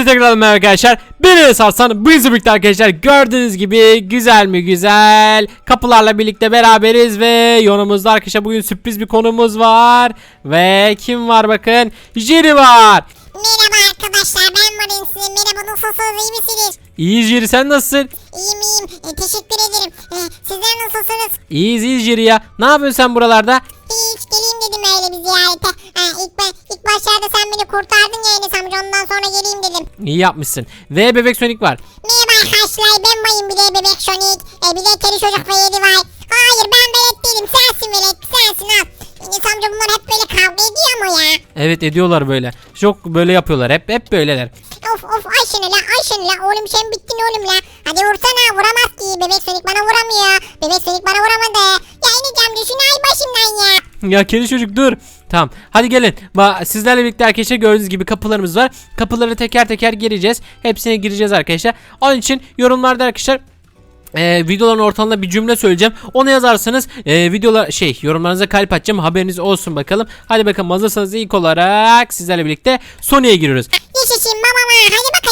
Hepinize tekrar merhaba arkadaşlar. Ben Enes Hasan. Bu birlikte arkadaşlar gördüğünüz gibi güzel mi güzel kapılarla birlikte beraberiz ve yanımızda arkadaşlar bugün sürpriz bir konumuz var. Ve kim var bakın? Jerry var. Merhaba arkadaşlar ben Marin sizin. Merhaba nasılsınız iyi misiniz? İyi Jerry sen nasılsın? İyiyim iyiyim E, teşekkür ederim. E, sizler nasılsınız? İyiyiz iyiyiz Jerry ya. Ne yapıyorsun sen buralarda? Hiç geleyim dedim öyle bir ziyarete. Ha, ilk, ilk başlarda sen beni kurtardın ya Enes amca ondan sonra geleyim dedim. İyi yapmışsın. Ve bebek Sonic var. Merhaba arkadaşlar ben bayım bir de bebek Sonic. E, bir de kedi çocuk ve yedi var. Hayır ben velet değilim sensin velet sensin al. Enes amca bunlar hep böyle kavga ediyor mu ya? Evet ediyorlar böyle. Çok böyle yapıyorlar. Hep hep böyleler. Of of ay şunu la ay şunu la oğlum sen bittin oğlum la. Hadi vursana vuramaz ki bebek Sonic bana vuramıyor. Bebek Sonic bana vuramadı. Ya ineceğim düşün ya. Kedi çocuk dur. Tamam. Hadi gelin. Ba sizlerle birlikte arkadaşlar gördüğünüz gibi kapılarımız var. Kapıları teker teker gireceğiz. Hepsine gireceğiz arkadaşlar. Onun için yorumlarda arkadaşlar e, videoların ortalığında bir cümle söyleyeceğim. Onu yazarsanız e, videolar şey yorumlarınıza kalp atacağım. Haberiniz olsun bakalım. Hadi bakalım hazırsanız ilk olarak sizlerle birlikte Sony'ye giriyoruz. Yaşasın babama hadi bakayım.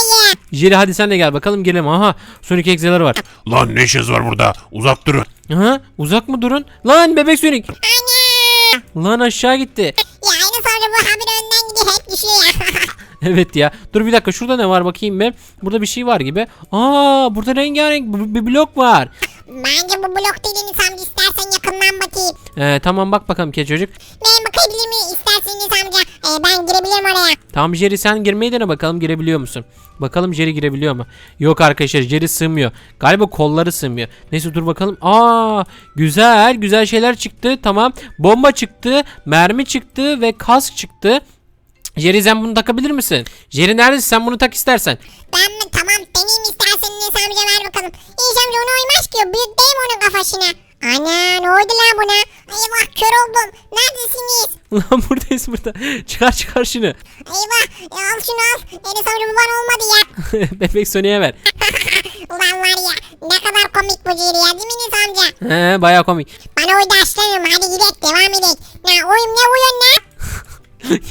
Jerry hadi sen de gel bakalım girelim. Aha Sonic egzeler var. Lan ne işiniz var burada? Uzak durun. Aha uzak mı durun? Lan bebek Sonic. Ana. Lan aşağı gitti. Ya aynı sonra bu haber önden gidiyor hep düşüyor ya. Evet ya. Dur bir dakika şurada ne var bakayım bir. Burada bir şey var gibi. Aa burada rengarenk bir blok var. Bence bu blok dediğini Samca istersen yakından bakayım. Ee, tamam bak bakalım kedi çocuk. Ben bakabilir miyim isterseniz amca? Ee, ben girebilirim oraya. Tamam Jerry sen girmeyi dene bakalım girebiliyor musun? Bakalım Jerry girebiliyor mu? Yok arkadaşlar Jerry sığmıyor. Galiba kolları sığmıyor. Neyse dur bakalım. Aa güzel güzel şeyler çıktı. Tamam. Bomba çıktı. Mermi çıktı ve kask çıktı. Jerry sen bunu takabilir misin? Jerry neredesin sen bunu tak istersen. Ben mi? İyi amca ona uymaz ki. Büyük değil mi onun kafasına? Ana ne oldu lan buna? Eyvah kör oldum. Neredesiniz? Lan buradayız burada. Çıkar çıkar şunu. Eyvah ya al şunu al. Enes amca bu bana olmadı ya. Bebek Sony'e ver. Ulan var ya ne kadar komik bu Ciri ya değil mi Enes amca? He baya komik. Bana uydu aslanım hadi gidelim devam edelim. Ne oyun ne uyun ne?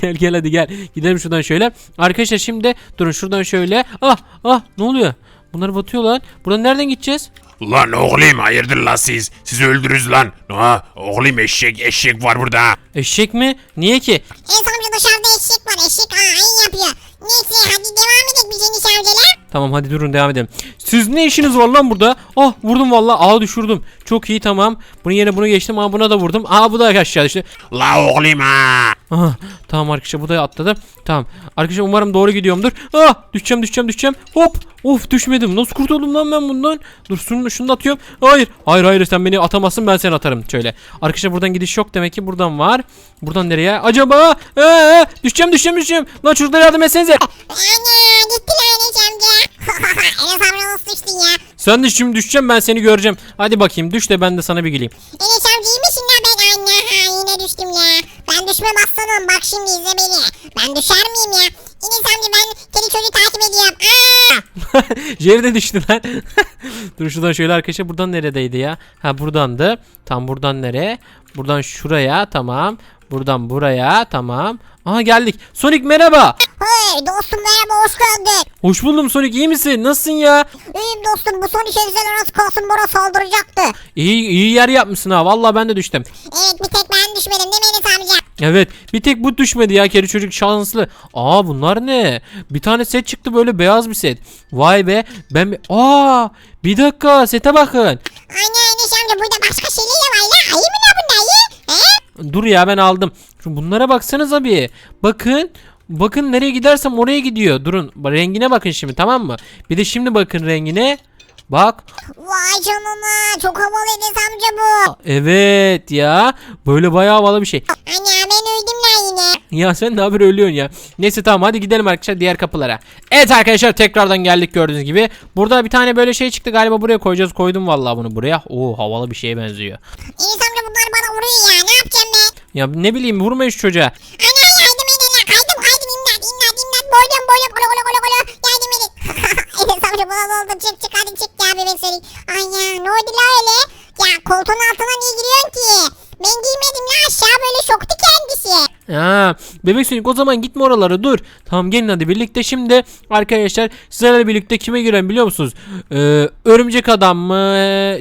gel gel hadi gel. Gidelim şuradan şöyle. Arkadaşlar şimdi durun şuradan şöyle. Ah ah ne oluyor? Bunlar batıyor lan. Buradan nereden gideceğiz? Lan oğlum hayırdır lan siz? Sizi öldürürüz lan. Ha oğlum eşek eşek var burada. Eşek mi? Niye ki? Enes amca dışarıda eşek var eşek ayin yapıyor. Neyse hadi devam edelim biz amcalar. Tamam hadi durun devam edelim. Siz ne işiniz var lan burada? Ah vurdum valla. Aa düşürdüm. Çok iyi tamam. Bunun yerine bunu geçtim. Aa buna da vurdum. Aa bu da aşağı düştü. La oğlum ha. Aha, tamam arkadaşlar bu da atladı. Tamam. Arkadaşlar umarım doğru gidiyorumdur. Ah düşeceğim düşeceğim düşeceğim. Hop. Of düşmedim. Nasıl kurtuldum lan ben bundan? Dur şunu, şunu da atıyorum. Hayır. Hayır hayır sen beni atamazsın ben seni atarım. Şöyle. Arkadaşlar buradan gidiş yok demek ki buradan var. Buradan nereye? Acaba? Ee, düşeceğim düşeceğim düşeceğim. Lan çocuklar yardım etsenize. Ana gitti lan Enes amca nasıl düştün ya? Sen de şimdi düşeceğim ben seni göreceğim. Hadi bakayım düş de ben de sana bir geleyim. Enes amca iyi misin ya ben anne ha yine düştüm ya. Ben düşmem aslanım bak şimdi izle beni. Ben düşer miyim ya? Enes amca ben kedi çocuğu takip ediyorum. Aa! Jerry de düştü lan. Dur şuradan şöyle arkadaşlar buradan neredeydi ya? Ha buradandı. Tam buradan nereye? Buradan şuraya tamam. Buradan buraya tamam. Aha geldik. Sonic merhaba. Hey dostum merhaba hoş geldin. Hoş buldum Sonic iyi misin? Nasılsın ya? İyiyim dostum bu son iş evsel arası kalsın bana saldıracaktı. İyi iyi yer yapmışsın ha. Vallahi ben de düştüm. Evet bir tek ben düşmedim değil mi Enes amca? Evet bir tek bu düşmedi ya kedi çocuk şanslı. Aa bunlar ne? Bir tane set çıktı böyle beyaz bir set. Vay be ben bir... Aa bir dakika sete bakın. Anne Enes amca burada başka şeyler de var ya. Ayı mı ne? Dur ya ben aldım. Şu bunlara baksanıza bir. Bakın. Bakın nereye gidersem oraya gidiyor. Durun rengine bakın şimdi tamam mı? Bir de şimdi bakın rengine. Bak. Vay canına çok havalı Enes amca bu. Evet ya. Böyle bayağı havalı bir şey. Anne ben öldüm lan yine. Ya sen ne haber ölüyorsun ya. Neyse tamam hadi gidelim arkadaşlar diğer kapılara. Evet arkadaşlar tekrardan geldik gördüğünüz gibi. Burada bir tane böyle şey çıktı galiba buraya koyacağız. Koydum vallahi bunu buraya. Oo havalı bir şeye benziyor. Enes amca bunlar bana vuruyor ya? Ya ne bileyim vurmayın şu çocuğa. Ana yardım edin ya kaydım kaydım imdat imdat imdat boydum boydum kolo kolo kolo kolo yardım edin. Amca bana ne oldu çık çık hadi çık ya bebek seni. Ay ya ne oldu la öyle? Ya koltuğun altına niye giriyorsun ki? Ben giymedim la aşağı böyle şoktu kendisi. Ha, bebek Sonic o zaman gitme oralara dur. Tamam gelin hadi birlikte şimdi arkadaşlar sizlerle birlikte kime giren biliyor musunuz? Ee, örümcek adam mı?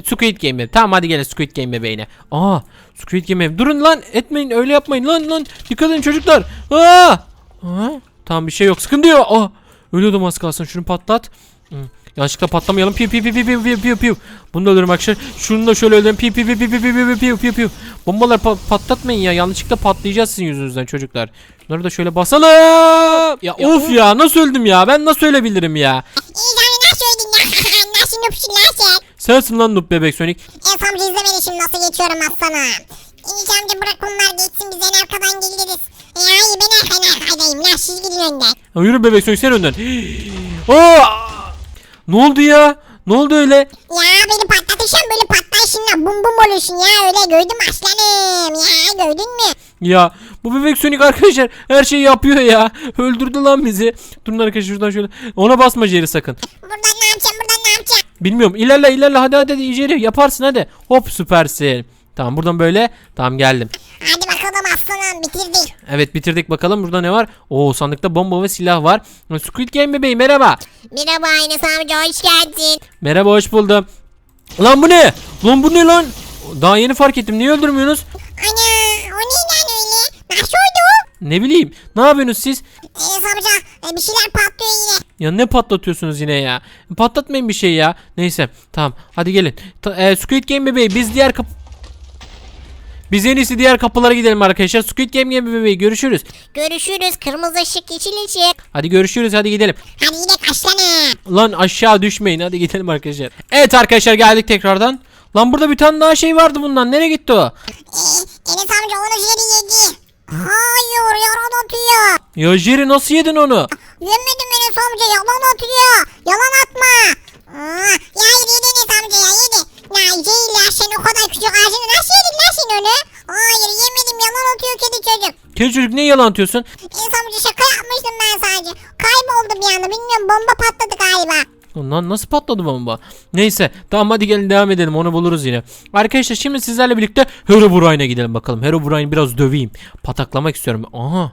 Squid Game mi? Tamam hadi gelin Squid Game bebeğine. Aa Squid Game durun lan etmeyin öyle yapmayın lan lan dikkat edin çocuklar. Aa! Aa, tamam bir şey yok sıkıntı yok. Aa, ölüyordum az kalsın şunu patlat. Hı. Yanlışlıkla patlamayalım. Piu piu piu piu piu piu piu piu. Bunu da öldürürüm arkadaşlar. Şunu da şöyle öldürün. Piu piu piu piu piu piu piu piu piu. Bombalar pa- patlatmayın ya. Yanlışlıkla patlayacağız sizin yüzünüzden çocuklar. Bunları da şöyle basalım. Ya, of ya nasıl öldüm ya? Ben nasıl ölebilirim ya? Nasıl ya? sen? Sensin lan noob bebek Sonic. Enes amca izle beni şimdi nasıl geçiyorum aslanım. Enes amca bırak onlar geçsin biz en arkadan geliriz. E, hayır ben arkadan arkadayım lan siz gidin önden. Yürü bebek Sonic sen önden. Aa! Ne oldu ya? Ne oldu öyle? Ya beni patlatırsan böyle patlayışınla bum bum olursun ya öyle gördüm aslanım ya gördün mü? Ya bu bebek Sonic arkadaşlar her şeyi yapıyor ya. Öldürdü lan bizi. Durun arkadaşlar şuradan şöyle. Ona basma Jerry sakın. Buradan ne yapacağım buradan ne yapacağım? Bilmiyorum. İlerle ilerle hadi hadi, hadi Jerry yaparsın hadi. Hop süpersin. Tamam buradan böyle. Tamam geldim. Hadi bakalım aslanım bitirdik. Evet bitirdik bakalım burada ne var? Oo sandıkta bomba ve silah var. Squid Game bebeği merhaba. Merhaba Enes amca hoş geldin. Merhaba hoş buldum. Lan bu ne? Lan bu ne lan? Daha yeni fark ettim. Niye öldürmüyorsunuz? Ana o ne lan öyle? Nasıl oldu? Ne bileyim. Ne yapıyorsunuz siz? Enes amca e, bir şeyler patlıyor yine. Ya ne patlatıyorsunuz yine ya? Patlatmayın bir şey ya. Neyse tamam hadi gelin. Ta- e, Squid Game bebeği biz diğer kapı... Biz en iyisi diğer kapılara gidelim arkadaşlar. Squid Game Game bebeği görüşürüz. Görüşürüz kırmızı ışık yeşil ışık. Hadi görüşürüz hadi gidelim. Hadi gidelim aslanım. Lan aşağı düşmeyin hadi gidelim arkadaşlar. Evet arkadaşlar geldik tekrardan. Lan burada bir tane daha şey vardı bundan. Nereye gitti o? Ee, Enes amca onu yedi yedi. Hayır yalan atıyor. Ya Jerry nasıl yedin onu? Yemedim Enes amca yalan atıyor. Yalan atma. Aa, ya yedi yedi Enes amca. Ya Ceyla sen o kadar küçük ağacını nasıl yedin lan sen onu? Hayır yemedim yalan atıyor kedi çocuk. Kedi çocuk niye yalan atıyorsun? Amca şaka yapmıştım ben sadece. Kayboldu bir anda bilmiyorum bomba patladı galiba. Lan nasıl patladı bomba? Neyse tamam hadi gelin devam edelim onu buluruz yine. Arkadaşlar şimdi sizlerle birlikte Herobrine'e gidelim bakalım. Herobrine'i biraz döveyim. Pataklamak istiyorum. Aha.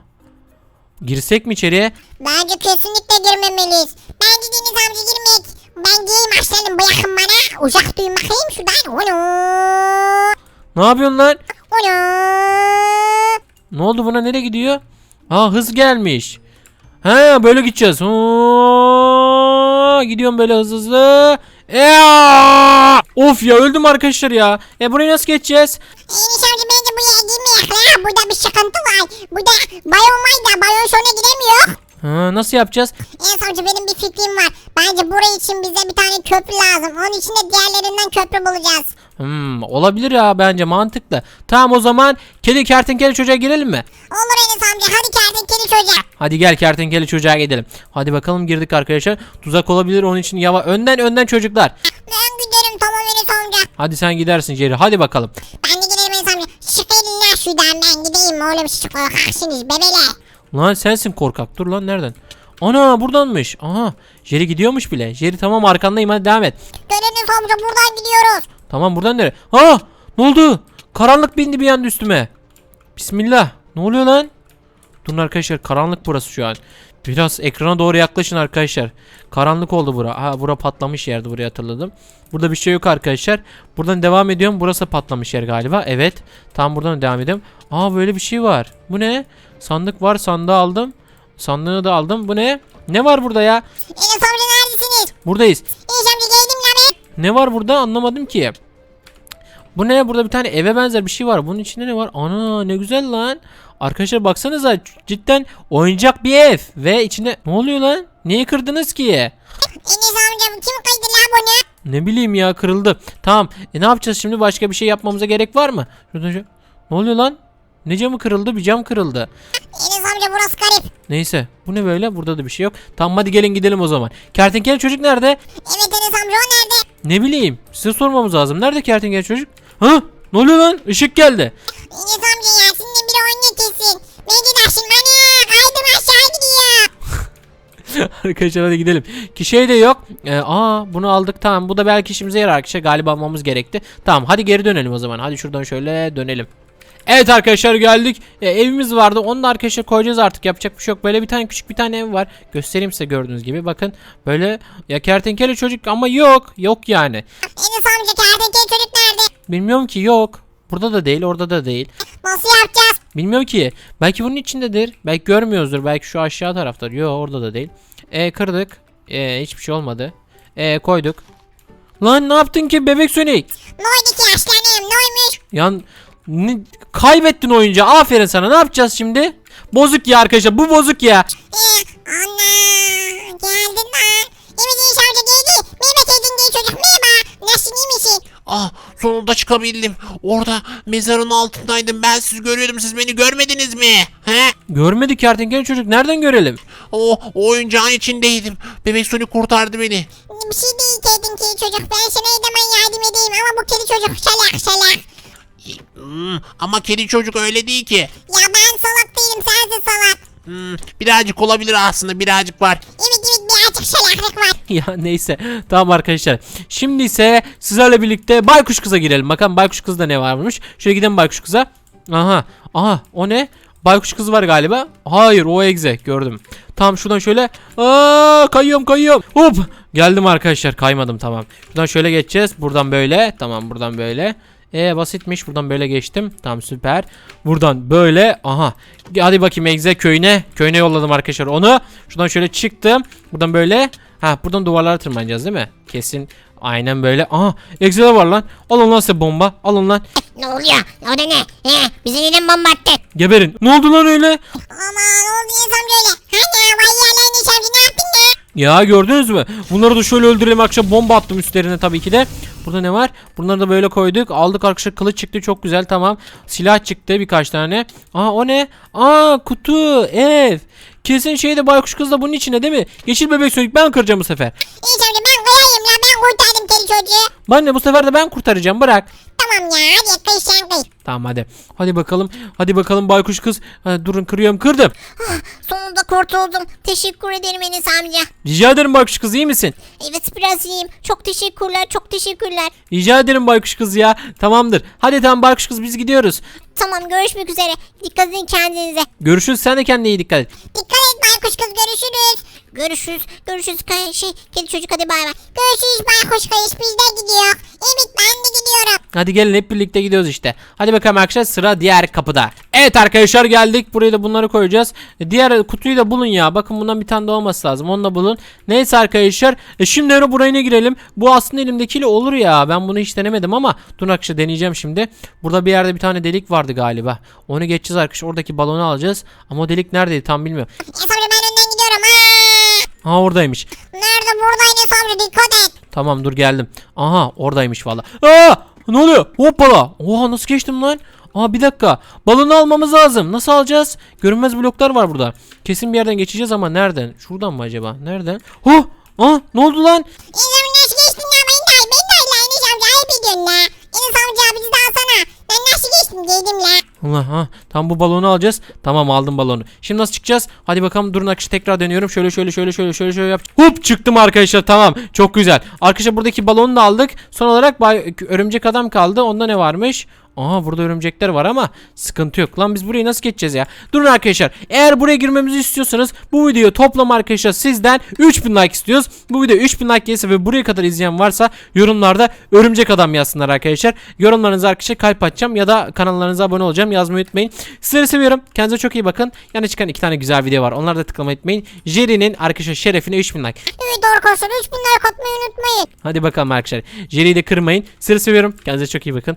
Girsek mi içeriye? Bence kesinlikle girmemeliyiz. Bence Deniz amca girmek. Ben diyeyim aslanım bırakın bana. Uzak duyun bakayım şuradan. Onu. Ne yapıyorsun lan? Onu. Ne oldu buna nereye gidiyor? Aa hız gelmiş. Ha böyle gideceğiz. Oo, gidiyorum böyle hızlı hızlı. Ea! Of ya öldüm arkadaşlar ya. E burayı nasıl geçeceğiz? Deniz amca bence buraya girmeyek la. Burada bir sıkıntı var. Burada bayon var da bayon sonra gidemiyor. Ha, nasıl yapacağız? Deniz amca benim bir fikrim var. Bence buraya için bize bir tane köprü lazım. Onun için de diğerlerinden köprü bulacağız. Hmm, olabilir ya bence mantıklı. Tamam o zaman kedi kertenkele çocuğa girelim mi? Olur Enes amca hadi kertenkele çocuğa. Hadi gel kertenkele çocuğa gidelim. Hadi bakalım girdik arkadaşlar. Tuzak olabilir onun için yava önden önden çocuklar. Ben giderim tamam Enes amca. Hadi sen gidersin Jerry. Hadi bakalım. Ben de giderim Enes amca. Çıkayım lan şuradan ben gideyim oğlum siz korkaksınız bebeler. Lan sensin korkak. Dur lan nereden? Ana buradanmış. Aha. Jerry gidiyormuş bile. Jerry tamam arkandayım hadi devam et. Enes amca buradan gidiyoruz. Tamam buradan nereye? Ha! Ne oldu? Karanlık bindi bir anda üstüme. Bismillah. Ne oluyor lan? Durun arkadaşlar karanlık burası şu an. Biraz ekrana doğru yaklaşın arkadaşlar. Karanlık oldu bura. Ha bura patlamış yerdi buraya hatırladım. Burada bir şey yok arkadaşlar. Buradan devam ediyorum. Burası patlamış yer galiba. Evet. Tam buradan devam ediyorum. Aa böyle bir şey var. Bu ne? Sandık var. Sandığı aldım. Sandığı da aldım. Bu ne? Ne var burada ya? Enes amca neredesiniz? Buradayız. Enes amca geldim lan. Ne var burada anlamadım ki. Bu ne? Burada bir tane eve benzer bir şey var. Bunun içinde ne var? Ana ne güzel lan. Arkadaşlar baksanıza cidden oyuncak bir ev. Ve içinde ne oluyor lan? Niye kırdınız ki? Enes amca kim kaydı lan bunu? Ne bileyim ya kırıldı. Tamam. E ne yapacağız şimdi? Başka bir şey yapmamıza gerek var mı? Şuradan şu- Ne oluyor lan? Ne camı kırıldı? Bir cam kırıldı. Enes amca burası garip. Neyse. Bu ne böyle? Burada da bir şey yok. Tamam hadi gelin gidelim o zaman. Kertenkele çocuk nerede? Evet Enes amca o nerede? Ne bileyim. Size sormamız lazım. Nerede kertenkele çocuk? Ha? Ne oluyor lan? Işık geldi. Enes amca ya seninle bir oynuyor kesin. Ne gidersin bana? Kaydım aşağı gidiyor. Arkadaşlar hadi gidelim. Ki şey de yok. Ee, aa bunu aldık tamam. Bu da belki işimize yarar arkadaşlar. Galiba almamız gerekti. Tamam hadi geri dönelim o zaman. Hadi şuradan şöyle dönelim. Evet arkadaşlar geldik. E, evimiz vardı. Onu da arkadaşlar koyacağız artık. Yapacak bir şey yok. Böyle bir tane küçük bir tane ev var. Göstereyim size gördüğünüz gibi. Bakın böyle ya kertenkele çocuk ama yok. Yok yani. Enes amca kertenkele çocuk nerede? Bilmiyorum ki yok. Burada da değil, orada da değil. Nasıl yapacağız? Bilmiyorum ki. Belki bunun içindedir. Belki görmüyoruzdur. Belki şu aşağı tarafta. Yok orada da değil. E kırdık. E hiçbir şey olmadı. E koyduk. Lan ne yaptın ki bebek Sonic? Ki yaşlanayım ne olmuş? Yan ne- kaybettin oyuncağı. Aferin sana. Ne yapacağız şimdi? Bozuk ya arkadaşlar. Bu bozuk ya. Ee, ana geldin lan. Evet amca geldi. Merhaba kertenkele çocuk merhaba. Nasılsın iyi misin? Ah sonunda çıkabildim. Orada mezarın altındaydım. Ben sizi görüyordum. Siz beni görmediniz mi? He? Görmedik kertenkele çocuk. Nereden görelim? O, o oyuncağın içindeydim. Bebek Sonic kurtardı beni. Bir şey değil kertenkele çocuk. Ben sana ne zaman yardım edeyim ama bu kedi çocuk salak salak. Hmm, ama kedi çocuk öyle değil ki. Ya ben salak değilim sensin salak. Hmm, birazcık olabilir aslında birazcık var. Evet evet birazcık salaklık var. ya neyse. Tamam arkadaşlar. Şimdi ise sizlerle birlikte Baykuş Kız'a girelim. Bakalım Baykuş Kız'da ne varmış. Şöyle gidelim Baykuş Kız'a. Aha. Aha o ne? Baykuş Kız var galiba. Hayır o egze gördüm. Tamam şuradan şöyle. Aa kayıyorum kayıyorum. Hop. Geldim arkadaşlar kaymadım tamam. Şuradan şöyle geçeceğiz. Buradan böyle. Tamam buradan böyle. E basitmiş. Buradan böyle geçtim. Tamam süper. Buradan böyle. Aha. Hadi bakayım Egze köyüne. Köyüne yolladım arkadaşlar onu. Şuradan şöyle çıktım. Buradan böyle. Ha buradan duvarlara tırmanacağız değil mi? Kesin. Aynen böyle. Aha Egze'de var lan. Alın lan size bomba. Alın lan. Ne oluyor? O da ne? He, bizi neden bomba attın? Geberin. Ne oldu lan öyle? Aman ne oldu Enes amca öyle? Hani vay yerler Enes amca ne yaptın ya? Gördünüz mü? Bunları da şöyle öldürelim akşam bomba attım üstlerine tabii ki de. Burada ne var? Bunları da böyle koyduk. Aldık arkadaşlar kılıç çıktı çok güzel tamam. Silah çıktı birkaç tane. Aa o ne? Aa kutu ev. Kesin şeyde baykuş kız da bunun içinde değil mi? Yeşil bebek sönük ben kıracağım bu sefer. Enes amca ben koyayım lan ben kurtardım kedi çocuğu. Ben de bu sefer de ben kurtaracağım bırak. Tamam ya hadi kıy sen kıy. Tamam hadi. Hadi bakalım. Hadi bakalım baykuş kız. Ha, durun kırıyorum kırdım. Sonunda kurtuldum. Teşekkür ederim Enes amca. Rica ederim baykuş kız iyi misin? Evet biraz iyiyim. Çok teşekkürler çok teşekkürler. Rica ederim baykuş kız ya. Tamamdır. Hadi tamam baykuş kız biz gidiyoruz. Tamam görüşmek üzere. Dikkat edin kendinize. Görüşürüz sen de kendine iyi dikkat et. Dikkat et baykuş kız görüşürüz. Görüşürüz. Görüşürüz kay şey kedi çocuk hadi bay bay. Görüşürüz baykuş kız biz de gidiyor. Evet ben de gidiyorum. Hadi gelin hep birlikte gidiyoruz işte. Hadi bakalım arkadaşlar sıra diğer kapıda. Evet arkadaşlar geldik. Buraya da bunları koyacağız. Diğer kutuyu da bulun ya. Bakın bundan bir tane de olması lazım. Onu da bulun. Neyse arkadaşlar. E, şimdi öyle buraya ne girelim? Bu aslında elimdekiyle olur ya. Ben bunu hiç denemedim ama dur arkadaşlar deneyeceğim şimdi. Burada bir yerde bir tane delik vardı galiba. Onu geçeceğiz arkadaşlar. Oradaki balonu alacağız. Ama o delik neredeydi tam bilmiyorum. Ha oradaymış. Nerede burada Enes amca dikkat et. Tamam dur geldim. Aha oradaymış valla. Aa ne oluyor? Hoppala. Oha nasıl geçtim lan? Aa bir dakika. Balonu almamız lazım. Nasıl alacağız? Görünmez bloklar var burada. Kesin bir yerden geçeceğiz ama nereden? Şuradan mı acaba? Nereden? Huh! Aa ne oldu lan? Enes Allah ha. Tam bu balonu alacağız. Tamam aldım balonu. Şimdi nasıl çıkacağız? Hadi bakalım durun akışı tekrar dönüyorum. Şöyle şöyle şöyle şöyle şöyle şöyle yap. Hop çıktım arkadaşlar tamam. Çok güzel. Arkadaşlar buradaki balonu da aldık. Son olarak örümcek adam kaldı. Onda ne varmış? Aha burada örümcekler var ama sıkıntı yok. Lan biz burayı nasıl geçeceğiz ya? Durun arkadaşlar. Eğer buraya girmemizi istiyorsanız bu videoyu toplam arkadaşlar sizden 3000 like istiyoruz. Bu video 3000 like gelirse ve buraya kadar izleyen varsa yorumlarda örümcek adam yazsınlar arkadaşlar. Yorumlarınızı arkadaşlar kalp atacağım ya da kanallarınıza abone olacağım. Yazmayı unutmayın. Sizleri seviyorum. Kendinize çok iyi bakın. Yana çıkan iki tane güzel video var. Onları da tıklamayı unutmayın. Jerry'nin arkadaşlar şerefine 3000 like. Evet arkadaşlar 3 binler katmayı unutmayın. Hadi bakalım arkadaşlar. Jerry'yi de kırmayın. Sizleri seviyorum. Kendinize çok iyi bakın.